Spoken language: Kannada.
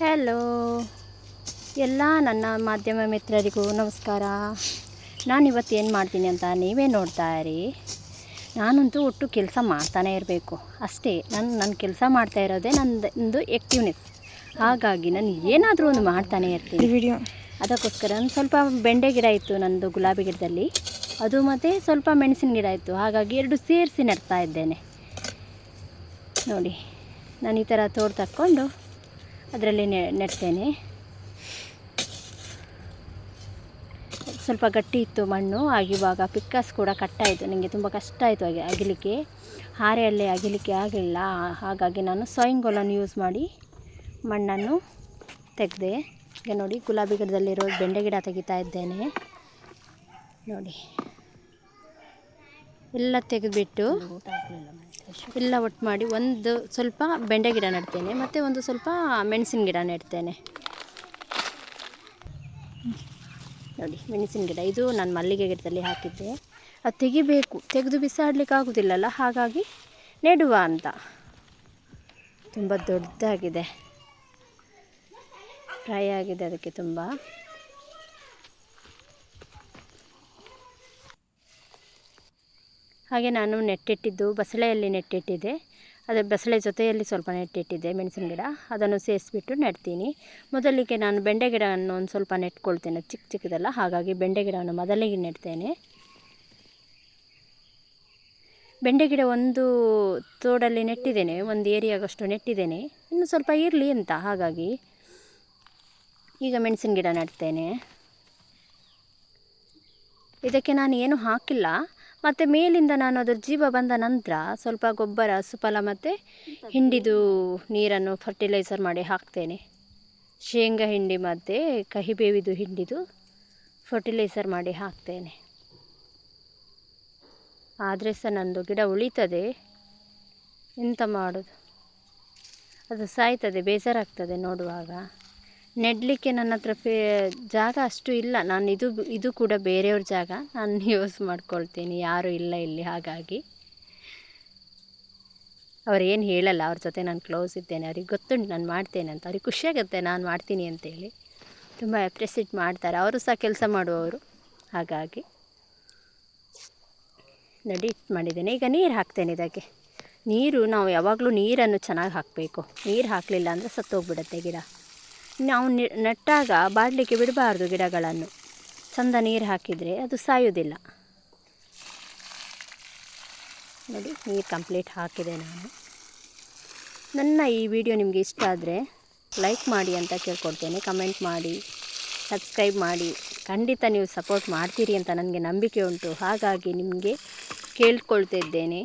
ಹಲೋ ಎಲ್ಲ ನನ್ನ ಮಾಧ್ಯಮ ಮಿತ್ರರಿಗೂ ನಮಸ್ಕಾರ. ನಾನಿವತ್ತು ಏನು ಮಾಡ್ತೀನಿ ಅಂತ ನೀವೇ ನೋಡ್ತಾ ಇರಿ. ನಾನಂತೂ ಒಟ್ಟು ಕೆಲಸ ಮಾಡ್ತಾನೆ ಇರಬೇಕು. ಅಷ್ಟೇ ನಾನು ನನ್ನ ಕೆಲಸ ಮಾಡ್ತಾ ಇರೋದೇ ನಂದು ಆ್ಯಕ್ಟಿವ್ನೆಸ್ ಹಾಗಾಗಿ ನಾನು ಏನಾದರೂ ಒಂದು ಮಾಡ್ತಾನೆ ಇರ್ತೀನಿ. ವಿಡಿಯೋ ಅದಕ್ಕೋಸ್ಕರ ನಾನು ಸ್ವಲ್ಪ ಬೆಂಡೆ ಗಿಡ ಇತ್ತು ನಂದು ಗುಲಾಬಿ ಗಿಡದಲ್ಲಿ. ಅದು ಮತ್ತು ಸ್ವಲ್ಪ ಮೆಣಸಿನ ಗಿಡ ಇತ್ತು. ಹಾಗಾಗಿ ಎರಡು ಸೇರಿಸಿ ನೆಡ್ತಾ ಇದ್ದೇನೆ. ನೋಡಿ ನಾನು ಈ ಥರ ತೋಡು ತಕ್ಕೊಂಡು ಅದರಲ್ಲಿ ನೆಡ್ತೇನೆ. ಸ್ವಲ್ಪ ಗಟ್ಟಿ ಇತ್ತು ಮಣ್ಣು, ಆಗಿವಾಗ ಪಿಕ್ಕಾಸ್ ಕೂಡ ಕಟ್ಟಾಯಿತು ನನಗೆ ತುಂಬ ಕಷ್ಟ ಆಯಿತು ಹಾಗೆ ಅಗಿಲಿಕ್ಕೆ. ಹಾರೆಯಲ್ಲಿ ಅಗಿಲಿಕ್ಕೆ ಆಗಲಿಲ್ಲ. ಹಾಗಾಗಿ ನಾನು ಸೋಯಿಂಗೋಲನ್ನು ಯೂಸ್ ಮಾಡಿ ಮಣ್ಣನ್ನು ತೆಗೆದೆ. ಈಗ ನೋಡಿ ಗುಲಾಬಿ ಗಿಡದಲ್ಲಿರೋ ಬೆಂಡೆ ಗಿಡ ತೆಗಿತಾ ಇದ್ದೇನೆ. ನೋಡಿ. ಎಲ್ಲ ತೆಗೆದುಬಿಟ್ಟು ಎಲ್ಲ ಒಟ್ಟು ಮಾಡಿ ಒಂದು ಸ್ವಲ್ಪ ಬೆಂಡೆ ಗಿಡ ನೆಡ್ತೇನೆ, ಮತ್ತು ಒಂದು ಸ್ವಲ್ಪ ಮೆಣಸಿನ ಗಿಡ ನೆಡ್ತೇನೆ. ನೋಡಿ, ಮೆಣಸಿನ ಗಿಡ. ಇದು ನಾನು ಮಲ್ಲಿಗೆ ಗಿಡದಲ್ಲಿ ಹಾಕಿದ್ದೆ. ಅದು ತೆಗಿಬೇಕು. ತೆಗೆದು ಬಿಸಾಡಲಿಕ್ಕೆ ಆಗೋದಿಲ್ಲಲ್ಲ, ಹಾಗಾಗಿ ನೆಡುವ ಅಂತ. ತುಂಬ ದೊಡ್ಡದಾಗಿದೆ. ಫ್ರೈ ಆಗಿದೆ ಅದಕ್ಕೆ ತುಂಬ. ಹಾಗೆ ನಾನು ನೆಟ್ಟಿಟ್ಟಿದ್ದು ಬಸಳೆಯಲ್ಲಿ ನೆಟ್ಟಿಟ್ಟಿದ್ದೆ. ಅದೇ ಬಸಳೆ ಜೊತೆಯಲ್ಲಿ ಸ್ವಲ್ಪ ನೆಟ್ಟಿಟ್ಟಿದ್ದೆ ಮೆಣಸಿನ ಗಿಡ. ಅದನ್ನು ಸೇರಿಸ್ಬಿಟ್ಟು ನೆಡ್ತೀನಿ. ಮೊದಲಿಗೆ ನಾನು ಬೆಂಡೆ ಗಿಡವನ್ನು ಒಂದು ಸ್ವಲ್ಪ ನೆಟ್ಕೊಳ್ತೇನೆ. ಚಿಕ್ಕ ಚಿಕ್ಕದಲ್ಲ, ಹಾಗಾಗಿ ಬೆಂಡೆ ಗಿಡವನ್ನು ಮೊದಲಿಗೆ ನೆಡ್ತೇನೆ. ಬೆಂಡೆ ಗಿಡ ಒಂದು ತೋಡಲ್ಲಿ ನೆಟ್ಟಿದ್ದೇನೆ, ಒಂದು ಏರಿಯಾಗಷ್ಟು ನೆಟ್ಟಿದ್ದೇನೆ. ಇನ್ನು ಸ್ವಲ್ಪ ಇರಲಿ ಅಂತ, ಹಾಗಾಗಿ ಈಗ ಮೆಣಸಿನ ಗಿಡ ನೆಡ್ತೇನೆ. ಇದಕ್ಕೆ ನಾನು ಏನು ಹಾಕಿಲ್ಲ. ಮತ್ತು ಮೇಲಿಂದ ನಾನು ಅದರ ಜೀವ ಬಂದ ನಂತರ ಸ್ವಲ್ಪ ಗೊಬ್ಬರ ಸುಫಲ ಮತ್ತು ಹಿಂಡಿದು ನೀರನ್ನು ಫರ್ಟಿಲೈಸರ್ ಮಾಡಿ ಹಾಕ್ತೇನೆ. ಶೇಂಗಾ ಹಿಂಡಿ ಮತ್ತು ಕಹಿಬೇವಿದು ಹಿಂಡಿದು ಫರ್ಟಿಲೈಸರ್ ಮಾಡಿ ಹಾಕ್ತೇನೆ. ಆದರೆ ಸಹ ನಂದು ಗಿಡ ಉಳಿತದೆ. ಎಂತ ಮಾಡೋದು? ಅದು ಸಾಯ್ತದೆ, ಬೇಜಾರಾಗ್ತದೆ ನೋಡುವಾಗ. ನೆಡಲಿಕ್ಕೆ ನನ್ನ ಹತ್ರ ಫೇ ಜಾಗ ಅಷ್ಟು ಇಲ್ಲ. ನಾನು ಇದು ಇದು ಕೂಡ ಬೇರೆಯವ್ರ ಜಾಗ. ನಾನು ಯೂಸ್ ಮಾಡ್ಕೊಳ್ತೀನಿ. ಯಾರೂ ಇಲ್ಲ ಇಲ್ಲಿ ಹಾಗಾಗಿ. ಅವ್ರು ಏನು ಹೇಳಲ್ಲ. ಅವ್ರ ಜೊತೆ ನಾನು ಕ್ಲೋಸ್ ಇದ್ದೇನೆ. ಅವ್ರಿಗೆ ಗೊತ್ತುಂಟು ನಾನು ಮಾಡ್ತೇನೆ ಅಂತ. ಅವ್ರಿಗೆ ಖುಷಿಯಾಗುತ್ತೆ ನಾನು ಮಾಡ್ತೀನಿ ಅಂತೇಳಿ. ತುಂಬ ಅಪ್ರಿಸಿಯೇಟ್ ಮಾಡ್ತಾರೆ. ಅವರು ಸಹ ಕೆಲಸ ಮಾಡುವವರು. ಹಾಗಾಗಿ ನೋಡಿ ಮಾಡಿದ್ದೇನೆ. ಈಗ ನೀರು ಹಾಕ್ತೇನೆ ಇದಕ್ಕೆ ನೀರು, ನಾವು ಯಾವಾಗಲೂ ನೀರನ್ನು ಚೆನ್ನಾಗಿ ಹಾಕಬೇಕು. ನೀರು ಹಾಕಲಿಲ್ಲ ಅಂದರೆ ಸತ್ತೋಗ್ಬಿಡುತ್ತೆ ಗಿಡ. ನಾವು ನೆಟ್ಟಾಗ ಬಾಡಲಿಕ್ಕೆ ಬಿಡಬಾರ್ದು ಗಿಡಗಳನ್ನು. ಚಂದ ನೀರು ಹಾಕಿದರೆ ಅದು ಸಾಯೋದಿಲ್ಲ ನೋಡಿ, ನೀರು ಕಂಪ್ಲೀಟ್ ಹಾಕಿದೆ ನಾನು. ನನ್ನ ಈ ವಿಡಿಯೋ ನಿಮಗೆ ಇಷ್ಟ ಆದರೆ ಲೈಕ್ ಮಾಡಿ ಅಂತ ಕೇಳ್ಕೊಡ್ತೇನೆ. ಕಮೆಂಟ್ ಮಾಡಿ, ಸಬ್ಸ್ಕ್ರೈಬ್ ಮಾಡಿ. ಖಂಡಿತ ನೀವು ಸಪೋರ್ಟ್ ಮಾಡ್ತೀರಿ ಅಂತ ನನಗೆ ನಂಬಿಕೆ ಉಂಟು. ಹಾಗಾಗಿ ನಿಮಗೆ ಕೇಳ್ಕೊಳ್ತಿದ್ದೇನೆ.